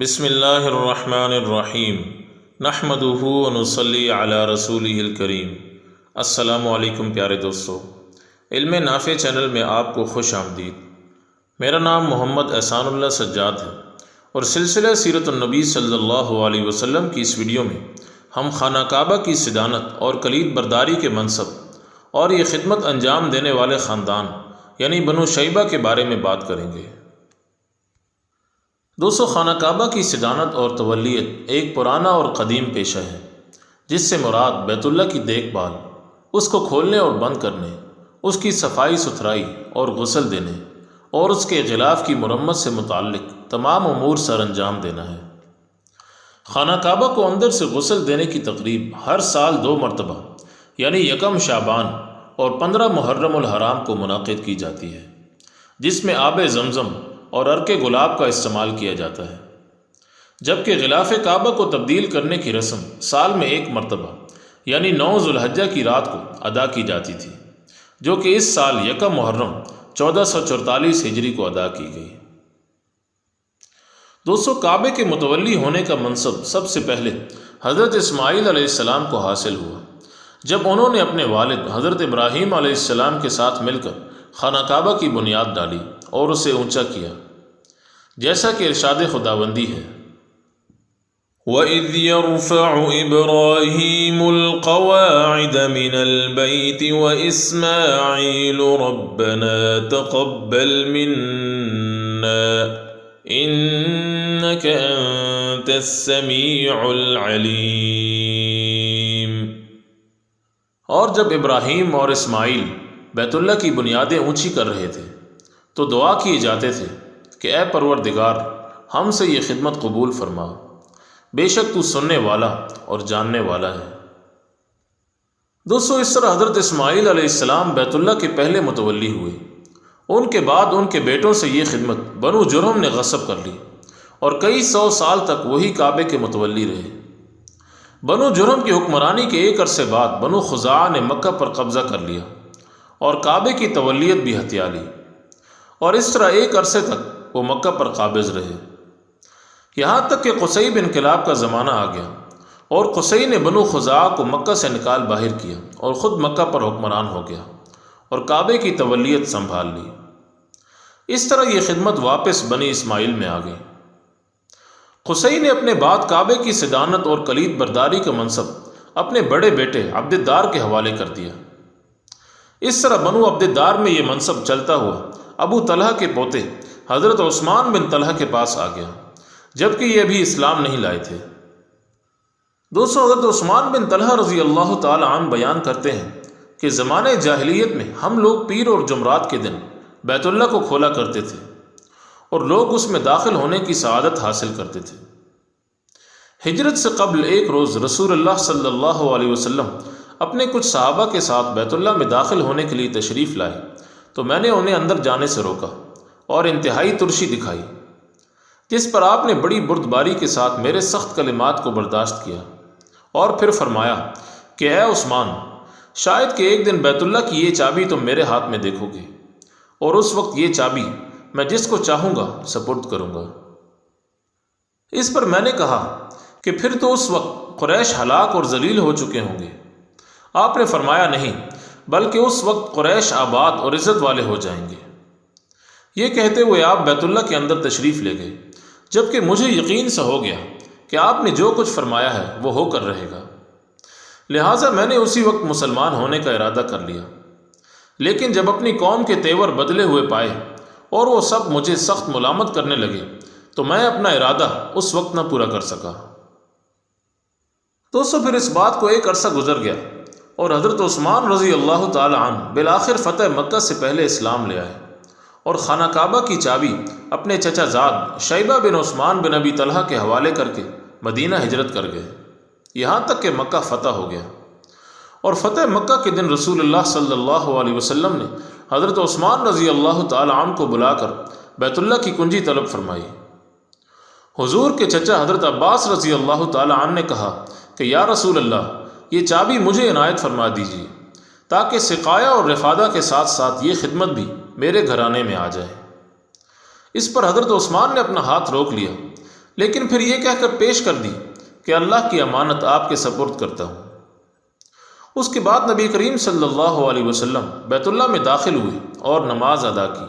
بسم اللہ الرحمن الرحیم۔ نحمد نصلی علی رسول الکریم۔ السلام علیکم پیارے دوستو۔ علم نافع چینل میں آپ کو خوش آمدید۔ میرا نام محمد احسان اللہ سجاد ہے۔ اور سلسلہ سیرت النبی صلی اللہ علیہ وسلم کی اس ویڈیو میں ہم خانہ کعبہ کی صدانت اور کلید برداری کے منصب اور یہ خدمت انجام دینے والے خاندان یعنی بنو شیبہ کے بارے میں بات کریں گے۔ دوستو خانہ کعبہ کی صدانت اور تولیت ایک پرانا اور قدیم پیشہ ہے، جس سے مراد بیت اللہ کی دیکھ بھال، اس کو کھولنے اور بند کرنے، اس کی صفائی ستھرائی اور غسل دینے، اور اس کے غلاف کی مرمت سے متعلق تمام امور سر انجام دینا ہے۔ خانہ کعبہ کو اندر سے غسل دینے کی تقریب ہر سال دو مرتبہ یعنی یکم شابان اور پندرہ محرم الحرام کو منعقد کی جاتی ہے، جس میں آب زمزم اور ارک گلاب کا استعمال کیا جاتا ہے۔ جبکہ غلاف کعبہ کو تبدیل کرنے کی رسم سال میں ایک مرتبہ یعنی نو ذوالحجہ کی رات کو ادا کی جاتی تھی، جو کہ اس سال یکم محرم چودہ سو چورتالیس ہجری کو ادا کی گئی۔ دوستو کعبے کے متولی ہونے کا منصب سب سے پہلے حضرت اسماعیل علیہ السلام کو حاصل ہوا، جب انہوں نے اپنے والد حضرت ابراہیم علیہ السلام کے ساتھ مل کر خانہ کعبہ کی بنیاد ڈالی اور اسے اونچا کیا جیسا کہ ارشاد خداوندی ہے وإذ يرفع إبراهيم القواعد من البيت وإسماعيل ربنا تقبل منا إنك أنت السميع العليم۔ اور جب ابراہیم اور اسماعیل بیت اللہ کی بنیادیں اونچی کر رہے تھے۔ تو دعا کیے جاتے تھے کہ اے پروردگار، ہم سے یہ خدمت قبول فرما۔ بے شک تو سننے والا اور جاننے والا ہے۔ دوستو، اس طرح حضرت اسماعیل علیہ السلام بیت اللہ کے پہلے متولی ہوئے۔ ان کے بعد ان کے بیٹوں سے یہ خدمت بنو جرم نے غصب کر لی اور کئی سو سال تک وہی کعبے کے متولی رہے۔ بنو جرم کی حکمرانی کے ایک عرصے بعد بنو خزاں نے مکہ پر قبضہ کر لیا۔ اور کعبے کی تولیت بھی ہتھیا لی اور اس طرح ایک عرصے تک وہ مکہ پر قابض رہے۔ یہاں تک کہ قصیب انقلاب کا زمانہ آ گیا اور قصی نے بنو خزا کو مکہ سے نکال باہر کیا اور خود مکہ پر حکمران ہو گیا اور کعبے کی تولیت سنبھال لی۔ اس طرح یہ خدمت واپس بنی اسماعیل میں آ گئی۔ قصی نے اپنے بعد کعبے کی صدانت اور کلید برداری کا منصب اپنے بڑے بیٹے عبدالدار کے حوالے کر دیا۔ اس طرح بنو عبدالدار میں یہ منصب چلتا ہوا ابو طلحہ کے پوتے حضرت عثمان بن طلحہ کے پاس آ گیا، جبکہ یہ ابھی اسلام نہیں لائے تھے۔ دوستو حضرت عثمان بن طلحہ رضی اللہ تعالی عنہ بیان کرتے ہیں کہ زمانے جاہلیت میں ہم لوگ پیر اور جمرات کے دن بیت اللہ کو کھولا کرتے تھے اور لوگ اس میں داخل ہونے کی سعادت حاصل کرتے تھے۔ ہجرت سے قبل ایک روز رسول اللہ صلی اللہ علیہ وسلم اپنے کچھ صحابہ کے ساتھ بیت اللہ میں داخل ہونے کے لیے تشریف لائے، تو میں نے انہیں اندر جانے سے روکا اور انتہائی ترشی دکھائی۔ جس پر آپ نے بڑی بردباری کے ساتھ میرے سخت کلمات کو برداشت کیا اور پھر فرمایا کہ اے عثمان، شاید کہ ایک دن بیت اللہ کی یہ چابی تم میرے ہاتھ میں دیکھو گے اور اس وقت یہ چابی میں جس کو چاہوں گا سپرد کروں گا۔ اس پر میں نے کہا کہ پھر تو اس وقت قریش ہلاک اور ذلیل ہو چکے ہوں گے۔ آپ نے فرمایا نہیں، بلکہ اس وقت قریش آباد اور عزت والے ہو جائیں گے۔ یہ کہتے ہوئے آپ بیت اللہ کے اندر تشریف لے گئے جبکہ مجھے یقین سا ہو گیا کہ آپ نے جو کچھ فرمایا ہے وہ ہو کر رہے گا۔ لہٰذا میں نے اسی وقت مسلمان ہونے کا ارادہ کر لیا۔ لیکن جب اپنی قوم کے تیور بدلے ہوئے پائے اور وہ سب مجھے سخت ملامت کرنے لگے، تو میں اپنا ارادہ اس وقت نہ پورا کر سکا۔ دوستو پھر اس بات کو ایک عرصہ گزر گیا۔ اور حضرت عثمان رضی اللہ تعالی عنہ بالآخر فتح مکہ سے پہلے اسلام لے آئے اور خانہ کعبہ کی چابی اپنے چچا زاد شیبہ بن عثمان بن ابی طلحہ کے حوالے کر کے مدینہ ہجرت کر گئے۔ یہاں تک کہ مکہ فتح ہو گیا۔ اور فتح مکہ کے دن رسول اللہ صلی اللہ علیہ وسلم نے حضرت عثمان رضی اللہ تعالی عنہ کو بلا کر بیت اللہ کی کنجی طلب فرمائی۔ حضور کے چچا حضرت عباس رضی اللہ تعالی عنہ نے کہا کہ یا رسول اللہ یہ چابی مجھے عنایت فرما دیجیے تاکہ سقایا اور رفادہ کے ساتھ ساتھ یہ خدمت بھی میرے گھرانے میں آ جائے۔ اس پر حضرت عثمان نے اپنا ہاتھ روک لیا، لیکن پھر یہ کہہ کر پیش کر دی کہ اللہ کی امانت آپ کے سپرد کرتا ہوں۔ اس کے بعد نبی کریم صلی اللہ علیہ وسلم بیت اللہ میں داخل ہوئے اور نماز ادا کی۔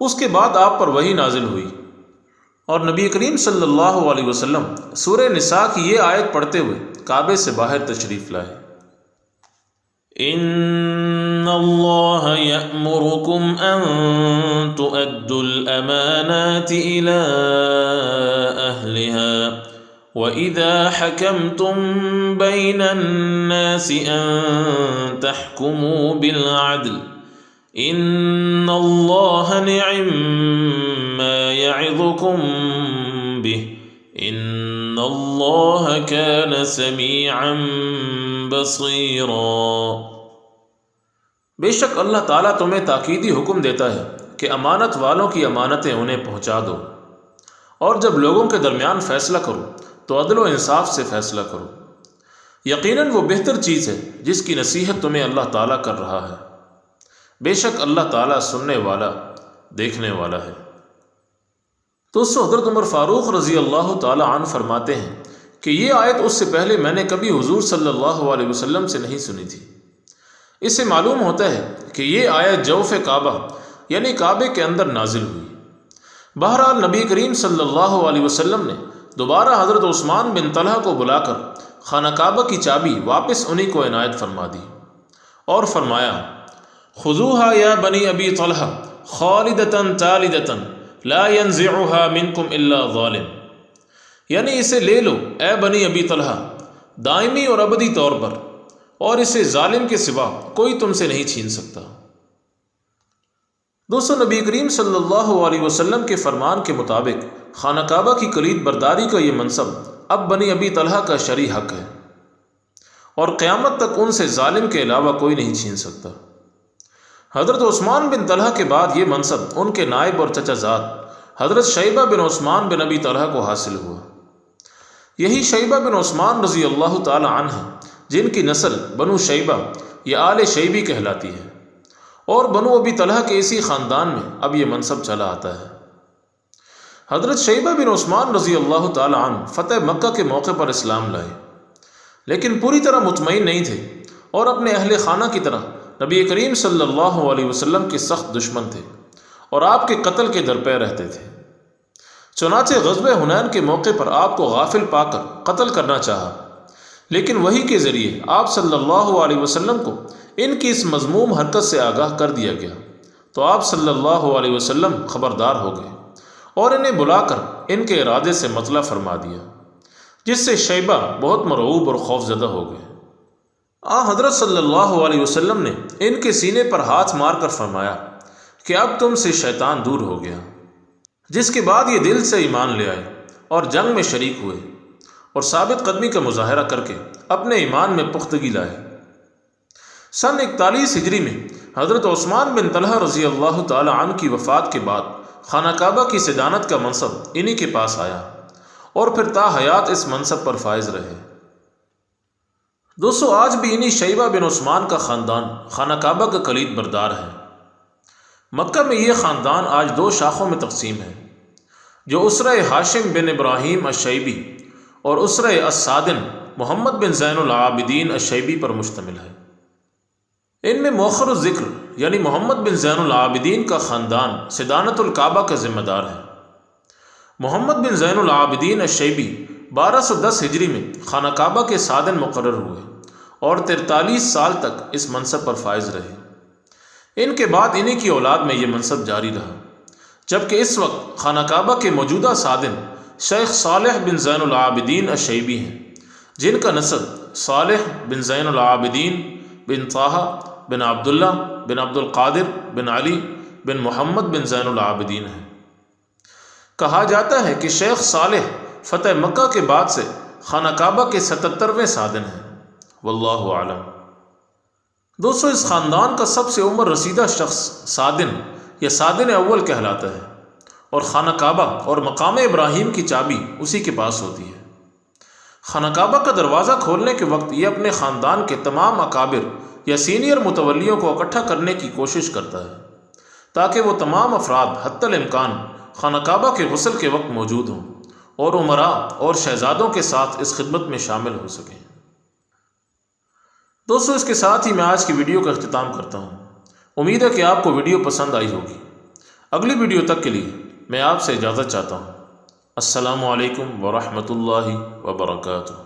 اس کے بعد آپ پر وہی نازل ہوئی۔ اور نبی کریم صلی اللہ علیہ وسلم سورہ نساء کی یہ آیت پڑھتے ہوئے کعبے سے باہر تشریف لائے إن الله يأمركم أن تؤدوا الأمانات إلى أهلها وإذا حكمتم بين الناس أن تحكموا بالعدل إن الله نعم ما يعظكم به إِنَّ اللَّهَ كَانَ سَمِيعًا بَصِيرًا۔ بے شک اللہ تعالیٰ تمہیں تاکیدی حکم دیتا ہے کہ امانت والوں کی امانتیں انہیں پہنچا دو۔ اور جب لوگوں کے درمیان فیصلہ کرو، تو عدل و انصاف سے فیصلہ کرو۔ یقیناً وہ بہتر چیز ہے جس کی نصیحت تمہیں اللہ تعالیٰ کر رہا ہے۔ بے شک اللہ تعالیٰ سننے والا، دیکھنے والا ہے۔ تو اس حضرت عمر فاروق رضی اللہ تعالیٰ عنہ فرماتے ہیں کہ یہ آیت اس سے پہلے میں نے کبھی حضور صلی اللہ علیہ وسلم سے نہیں سنی تھی۔ اس سے معلوم ہوتا ہے کہ یہ آیت جوف کعبہ یعنی کعبے کے اندر نازل ہوئی۔ بہرحال نبی کریم صلی اللہ علیہ وسلم نے دوبارہ حضرت عثمان بن طلحہ کو بلا کر خانہ کعبہ کی چابی واپس انہی کو عنایت فرما دی اور فرمایا خضوحا یا بنی ابی طلحہ خالدتاً تالدتاً۔ لا ينزعها منکم الا ظالم۔ یعنی اسے لے لو، اے بنی ابی طلحہ، دائمی اور ابدی طور پر، اور اسے ظالم کے سوا کوئی تم سے نہیں چھین سکتا۔ دوستو نبی کریم صلی اللہ علیہ وسلم کے فرمان کے مطابق، خانہ کعبہ کی کلید برداری کا یہ منصب اب بنی ابی طلحہ کا شرعی حق ہے۔ اور قیامت تک ان سے ظالم کے علاوہ کوئی نہیں چھین سکتا۔ حضرت عثمان بن طلحہ کے بعد یہ منصب ان کے نائب اور چچا زاد حضرت شیبہ بن عثمان بن ابی طلحہ کو حاصل ہوا۔ یہی شیبہ بن عثمان رضی اللہ تعالی عنہ، جن کی نسل بنو شیبہ یا آل شیبی کہلاتی ہے۔ اور بنو ابی طلحہ کے اسی خاندان میں اب یہ منصب چلا آتا ہے۔ حضرت شیبہ بن عثمان رضی اللہ تعالی عنہ فتح مکہ کے موقع پر اسلام لائے، لیکن پوری طرح مطمئن نہیں تھے اور اپنے اہل خانہ کی طرح نبی کریم صلی اللہ علیہ وسلم کے سخت دشمن تھے اور آپ کے قتل کے درپے رہتے تھے۔ چنانچہ غزب حنین کے موقع پر آپ کو غافل پا کر قتل کرنا چاہا۔ لیکن وہی کے ذریعے آپ صلی اللہ علیہ وسلم کو ان کی اس مضموم حرکت سے آگاہ کر دیا گیا۔ تو آپ صلی اللہ علیہ وسلم خبردار ہو گئے اور انہیں بلا کر ان کے ارادے سے مطلع فرما دیا، جس سے شیبہ بہت مرعوب اور خوف زدہ ہو گئے۔ آ حضرت صلی اللہ علیہ وسلم نے ان کے سینے پر ہاتھ مار کر فرمایا کہ اب تم سے شیطان دور ہو گیا۔ جس کے بعد یہ دل سے ایمان لے آئے اور جنگ میں شریک ہوئے اور ثابت قدمی کا مظاہرہ کر کے اپنے ایمان میں پختگی لائے۔ سن اکتالیس ہجری میں حضرت عثمان بن طلحہ رضی اللہ تعالی عنہ کی وفات کے بعد خانہ کعبہ کی صدانت کا منصب انہی کے پاس آیا اور پھر تا حیات اس منصب پر فائز رہے۔ دوستو، آج بھی انہی شیبہ بن عثمان کا خاندان، خانہ کعبہ کا کلید بردار ہے۔ مکہ میں یہ خاندان آج دو شاخوں میں تقسیم ہے۔ جو اسرہ ہاشم بن ابراہیم الشیبی اور اسرہ السادن محمد بن زین العابدین الشیبی پر مشتمل ہے۔ ان میں موخر الذکر یعنی محمد بن زین العابدین کا خاندان سدانت الکعبہ کا ذمہ دار ہے۔ محمد بن زین العابدین الشیبی بارہ سو دس ہجری میں خانہ کعبہ کے سادن مقرر ہوئے اور ترتالیس سال تک اس منصب پر فائز رہے۔ ان کے بعد انہی کی اولاد میں یہ منصب جاری رہا، جبکہ اس وقت خانہ کعبہ کے موجودہ سادن شیخ صالح بن زین العابدین الشیبی ہیں، جن کا نسل صالح بن زین العابدین بن طاہا بن عبداللہ بن عبد القادر بن علی بن محمد بن زین العابدین ہے کہا جاتا ہے کہ شیخ صالح فتح مکہ کے بعد سے خانہ کعبہ کے ستترویں سادن ہیں۔ واللہ عالم دوستو، اس خاندان کا سب سے عمر رسیدہ شخص سادن یا سادن اول کہلاتا ہے اور خانہ کعبہ اور مقام ابراہیم کی چابی اسی کے پاس ہوتی ہے۔ خانہ کعبہ کا دروازہ کھولنے کے وقت یہ اپنے خاندان کے تمام اکابر یا سینئر متولیوں کو اکٹھا کرنے کی کوشش کرتا ہے، تاکہ وہ تمام افراد حت الامکان خانہ کعبہ کے غسل کے وقت موجود ہوں۔ اور عمرا اور شہزادوں کے ساتھ اس خدمت میں شامل ہو سکیں۔ دوستو، اس کے ساتھ ہی میں آج کی ویڈیو کا اختتام کرتا ہوں۔ امید ہے کہ آپ کو ویڈیو پسند آئی ہوگی۔ اگلی ویڈیو تک کے لیے میں آپ سے اجازت چاہتا ہوں۔ السلام علیکم ورحمۃ اللہ وبرکاتہ۔